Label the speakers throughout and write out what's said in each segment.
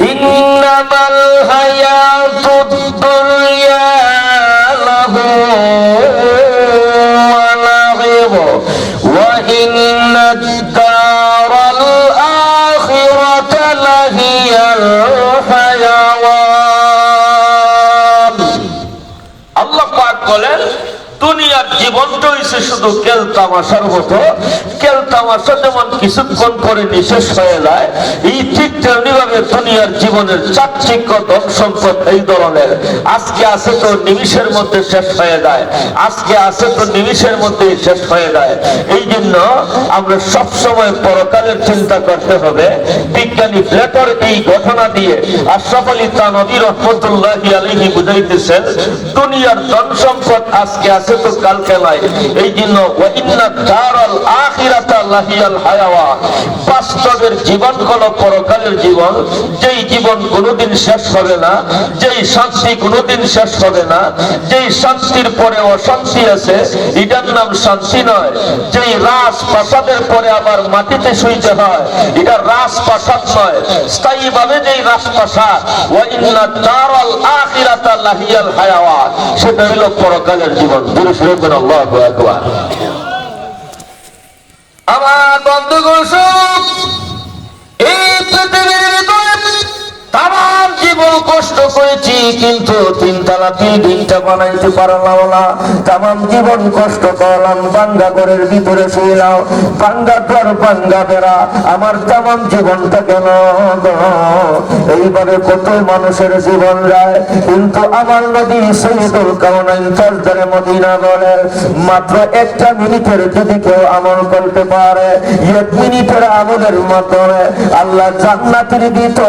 Speaker 1: إنما الحياة الدنيا له ولعب وإن الدار الآخرة لهي الحيوان আল্লাহ পাক বলেন দুনিয়ার জীবনটা হইছে শুধু কেল তামাশার মতো। কেল তামাশা যেমন কিছুক্ষণ পরে নিঃশেষ হয়ে যায়, এই ঠিক তেমনি ভাবে দুনিয়ার জীবনের চাকচিক্য, ধন সম্পদ এই ধরনের। আজকে আছে তো নিমিষের মধ্যে শেষ হয়ে যায়। আজকে আছে তো নিমিষের মধ্যেই শেষ হয়ে যায়। এই জন্য আমরা সব সময় পরকালের চিন্তা করতে হবে। বিজ্ঞানী প্লেটর এই ঘটনা দিয়ে আশরাফ আলী তানবী রহমতুল্লাহ আলহী বুঝাইতেছেন, দুনিয়ার ধন সম্পদ আজকে আছে তো কালকে নাই এই জন্য বাস্তবের জীবন হলো পরকালের জীবন, যেই জীবন কোনোদিন শেষ হবে না, যেই শান্তি কোনোদিন শেষ হবে না, যেই শান্তির পরে অশান্তি আছে, এটার নাম শান্তি নয়। যেই রাস প্রাসাদের পরে আবার মাটিতে শুইতে হয়, এটা রাস প্রাসাদ নয়। স্থায়ী ভাবে যেই রাস প্রাসাদ ওয়াইন্না দারাল আখিরাতা লাহিয়াল হায়াওয়া, সেটা হলো পরকালের জীবন। পুরুষ করে আল্লাহ আকবার। আমার বন্ধু গোসব এই পৃথিবীর তাম জীবন কষ্ট করেছি, কিন্তু তিনতলা বিল্ডিংটা বানাইতে পারলাম না। তাম জীবন কষ্ট করলাম, বাঙ্গা ঘরের ভিতরে শুইলাম বাঙ্গা ঘর, বাঙ্গা বেড়া, আমার তাম জীবনটা কেন এইভাবে কত মানুষের জীবন যায়, কিন্তু আমার নদী সৈয়দুল কাউনাইন তাজদারে মদিনা বলেন মাত্র একটা মিনিটের যদি কেউ আমল করতে পারে, এক মিনিটের আমলের মাধ্যমে আল্লাহ জান্নাতের ভিতরে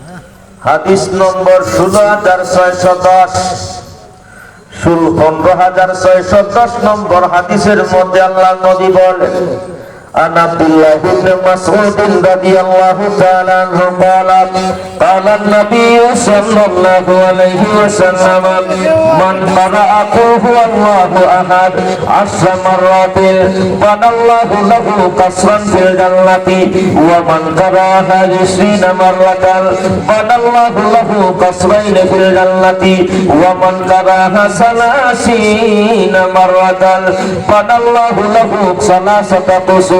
Speaker 1: হাদিস নম্বর ষোলো হাজার ছয়শো দশ। ষোল পনেরো হাজার ছয়শো দশ নম্বর হাদিসের মধ্যে আল্লাহ নদী বলেন عن عبد الله بن مسعود رضي الله تعالى عنه قال قال النبي صلى الله عليه وسلم من قرأ قل هو الله أحد عشر مرات بنى الله له قصرا في الجنة ومن قرأها عشرين مرة بنى الله له قصرين في الجنة ومن قرأها ثلاثين مرة بنى الله له ثلاثة قصور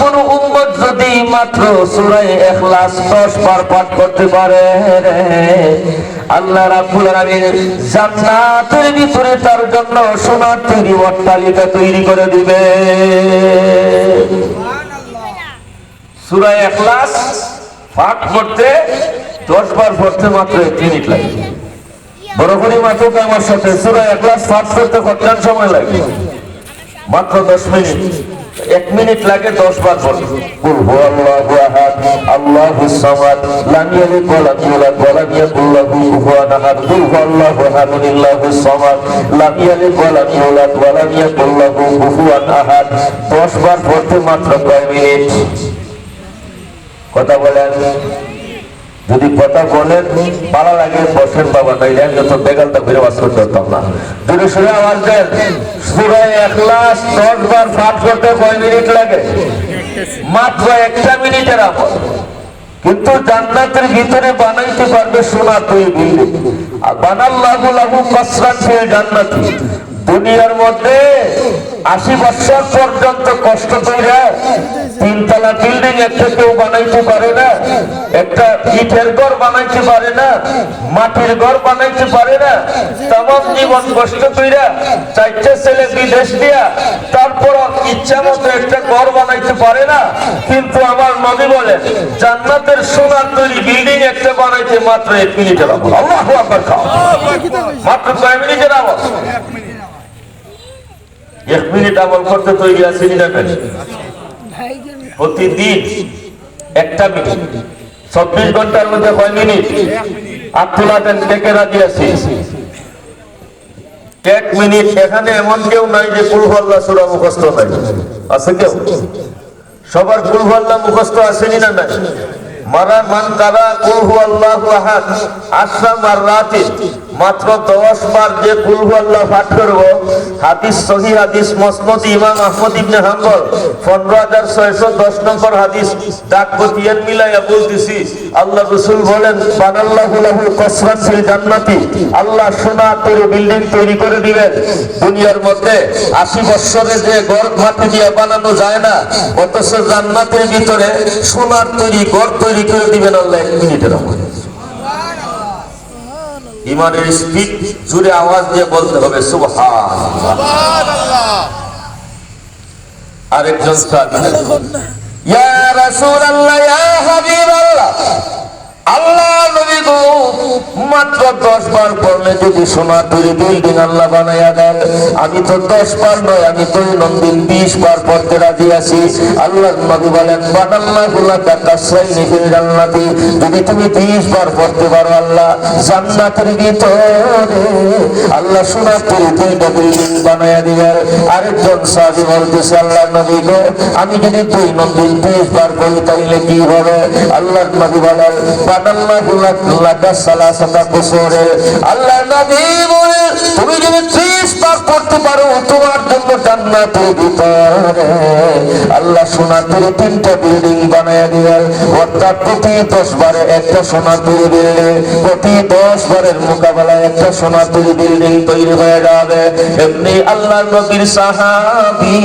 Speaker 1: কোন উম্মত যদি মাত্র সুরাই ইখলাস 10 বার পাঠ করতে পারে আল্লাহ রাব্বুল আলামিন জান্নাতের ভিতরে তার জন্য সোনার তৈরি অট্টালিকা তৈরি করে দিবে। সূরায়ে ইখলাস পাঠ করতে 10 বার পড়তে মাত্র এক মিনিট লাগে। বড় মাতুক আমার সাথে সূরা ইখলাস পাঠ করতে কতক্ষণ সময় লাগে। মাত্র দশ মিনিট। এক মিনিট লাগে, দশ বার বলি। কুল হুয়াল্লাহু আহাদ আল্লাহুস সামাদ, লাম ইয়ালিদ ওয়া লাম ইউলাদ ওয়া লাম ইয়াকুল লাহু কুফুয়ান আহাদ। কুল হুয়াল্লাহু আহাদুল্লাহুস সামাদ, লাম ইয়ালিদ ওয়া লাম ইউলাদ ওয়া লাম ইয়াকুল লাহু কুফুয়ান আহাদ। দশ বার পড়তে মাত্র কয় মিনিট? কথা বলেন। যদি কথা বলেন পালা লাগে, বসেন বাবা নাইলে যত বেগালটা ঘুরে বাস করতে পারতাম না। যদি শুনে আওয়াজ দেন। সুরায় একলাস দশ বার পাঠ করতে কয় মিনিট লাগে? মাত্র একটা মিনিটের আমল। কিন্তু জান্নাতের ভিতরে বানাইতে পারবে সোনা তুই বিল্ডিং আর বানাল্লাহু লাহু কাসরাত ফিল জান্নাতি। দুনিয়ার মধ্যে আশি বছর পর্যন্ত কষ্ট করে তিনতলা বিল্ডিং একটা কেউ বানাইতে পারে না, একটা ইটের ঘর বানাইতে পারে না, মাটির ঘর বানাইতে পারে না তেমন জীবন কষ্ট কইরা চারটে ছেলে বিদেশ দিয়া তারপর ইচ্ছা মতো একটা ঘর বানাইতে পারে না। কিন্তু আমার নবী বলে জান্নাতের সোনার তৈরি বিল্ডিং একটা বানাইতে মাত্র এক মিনিটের আমল আল্লাহ মাত্র কয় মিনিটের আমল এক মিনিট আমল করতে তৈরি আছে প্রতিদিন একটা মিনিট। চব্বিশ ঘণ্টার মধ্যে কয় মিনিট? এক মিনিট। এখানে এমন কেউ নাই যে কুলহল্লা সুরা মুখস্থ নাই। আছে কেউ? সবার কুলহল্লা মুখস্থ আসেনি না নাই? মারা মান কারা কুলহু আল্লাহ আহাদ? আশরা মাররাতে মাত্র দশ বার যে কুলহু আল্লাহ পাঠ করব, হাদিস সহি হাদিস, মসনদ ইমাম আহমদ ইবনে হাম্বল, পনেরো হাজার ছয়শো দশ নম্বর হাদিস, ডাক বতিয়ান মিলাইয়া বলতেছি, আল্লাহ রসুল বলেন, বানাল্লাহু লাহুল কসরাত ফিল জান্নাতি, আল্লাহ সোনা তৈরি বিল্ডিং তৈরি করে দিবেন। দুনিয়ার মধ্যে আশি বছরে যে ঘর মাটি দিয়ে বানানো যায় না, অথচ জান্নাতের ভিতরে সোনার তৈরি ঘর তৈরি করে দিবেন আল্লাহ এক মিনিটের মধ্যে ইমানের স্পিড জুড়ে আওয়াজ দিয়ে বলতে হবে সুবহান। আরেকজন ইয়া রাসূলুল্লাহ ইয়া হাবিবাল্লাহ আল্লাহ মাত্র দশ বার পড়লে যদি সোনা তৈরি বিল্ডিং আল্লাহ বানাইয়া দেন আমি তো দশ বার নয়, আমি দৈনন্দিন বিশ বার পড়তে রাজি আছি। আল্লাহ নবী বলেন, বানাল্লাহগুলা টাকা শ্রেণি ফিল জান্নাতি। যদি তুমি বিশ বার পড়তে পারো আল্লাহ, জান্নাতের ভিতরে আল্লাহ সোনা তৈরি দুইটা বিল্ডিং বানাইয়া দিবেন আরেকজন সাহাবী বলতেছে, আল্লাহ নবী গো, আমি যদি দৈনন্দিন বিশ বার পড়ি তাইলে কি হবে? আল্লাহ নবী বলেন, বানাল্লাহু তাকাস আল্লাহ নবী বলেন তিনটা বিল্ডিং বানায় দিলেন। অর্থাৎ প্রতি 10 বারে একটা সোনাপুরে বিল্ডিং প্রতি 10 বারের মোকাবেলায় একটা সোনাপুরে বিল্ডিং তৈরি হয়ে যাবে। এমনি আল্লাহ নবীর সাহাবী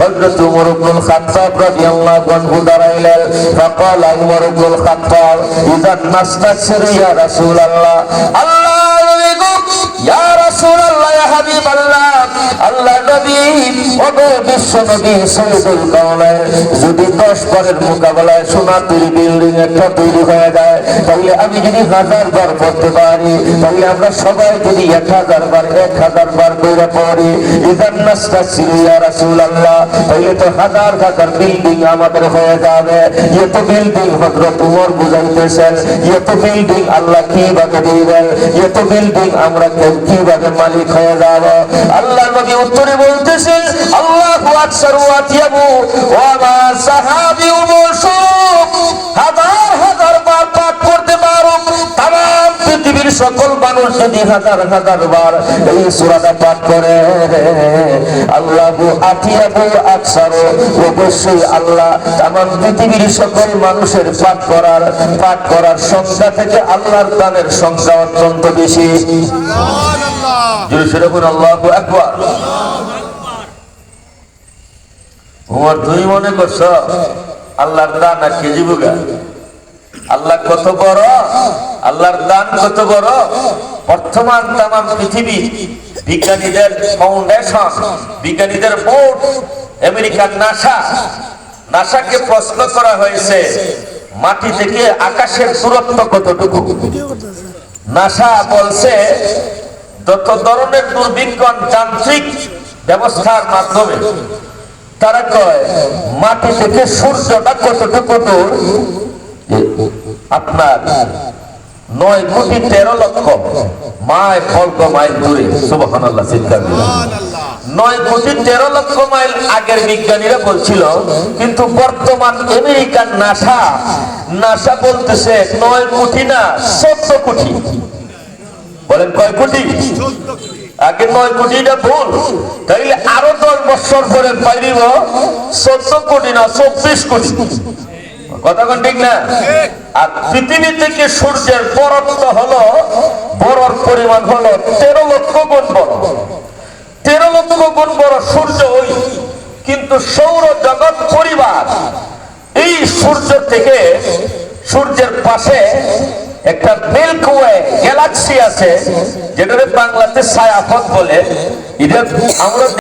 Speaker 1: হযরত উমর ইবনে খাত্তাব রাদিয়াল্লাহু আনহু দাঁড়াইলেন। ফাকাল উমর ইবনে খাত্তাব ইদা ইয়া রাসূলুল্লাহ। আল্লাহ ইয়া রাসূলুল্লাহ ইয়া হাবিবাল্লাহ। যদি 10 বারের মোকাবেলায় তৈরি বিল্ডিং একটা তৈরি হয়ে যায়, তাহলে আমি যদি হাজার বার পারি, তাহলে আমরা সবাই যদি এক হাজার বার, এক হাজার বার করে পড়ি আমাদের হয়ে যাবে। আল্লাহ কীভাবে এত আমরা কীভাবে মালিক হয়ে যাব? আল্লাহ নবী উত্তরে বলতেছেন আল্লাহু আকসারু আতিয়াবু ওয়া মা সাহাবী উমর শুনুক হাজার হাজার বার পাঠ করতে পারো তাম পৃথিবীর সকল মানুষ যদি হাজার হাজার বার এই সূরাটা পাঠ করে আল্লাহু আতিয়াবু আকসারু। অবশ্যই আল্লাহ তাম পৃথিবীর সকল মানুষের পাঠ করার পাঠ করার সংখ্যা থেকে আল্লাহর দানের সংখ্যা অত্যন্ত বেশি। জোরে সরে বলুন আল্লাহু আকবার। তোমার তুই মনে করছ? আল্লাহর দান আর কেজি বুগা আল্লাহ কত বড়? আল্লাহর দান কত বড়? বর্তমান তাম পৃথিবী বিজ্ঞানীদের ফাউন্ডেশন বিজ্ঞানীদের বোর্ড আমেরিকার নাসা নাসাকে প্রশ্ন করা হয়েছে, মাটি থেকে আকাশের দূরত্ব কতটুকু? নাসা বলছে, যত ধরনের দুর্বিক্ষণ যান্ত্রিক ব্যবস্থার মাধ্যমে তারা কয়, মাটি থেকে সূর্যটা কতটুকু দূর? আপনার নয় কোটি তেরো লক্ষ মায় ফল্ক মাইল দূরে। দিলাম। নয় কোটি তেরো লক্ষ মাইল আগের বিজ্ঞানীরা বলছিল, কিন্তু বর্তমান আমেরিকার নাসা নাসা বলতেছে নয় কোটি না, চোদ্দ কোটি। বলেন কয় কোটি? আগে নয় কোটিটা ভুল তাইলে আরও দশ বছর পরে পাইব চোদ্দ কোটি না চব্বিশ কোটি। কথা কোন ঠিক না? আর পৃথিবী থেকে সূর্যের বরত্ব হলো, বরর পরিমাণ হলো তেরো লক্ষ গুণ বড়। তেরো লক্ষ গুণ বড় সূর্য ওই, কিন্তু সৌর জগৎ পরিবার। এই সূর্য থেকে সূর্যের পাশে একটা মিল্কওয়ে গ্যালাক্সি আছে যেটাকে বাংলাতে সায়াফত বলে। এটা আমরা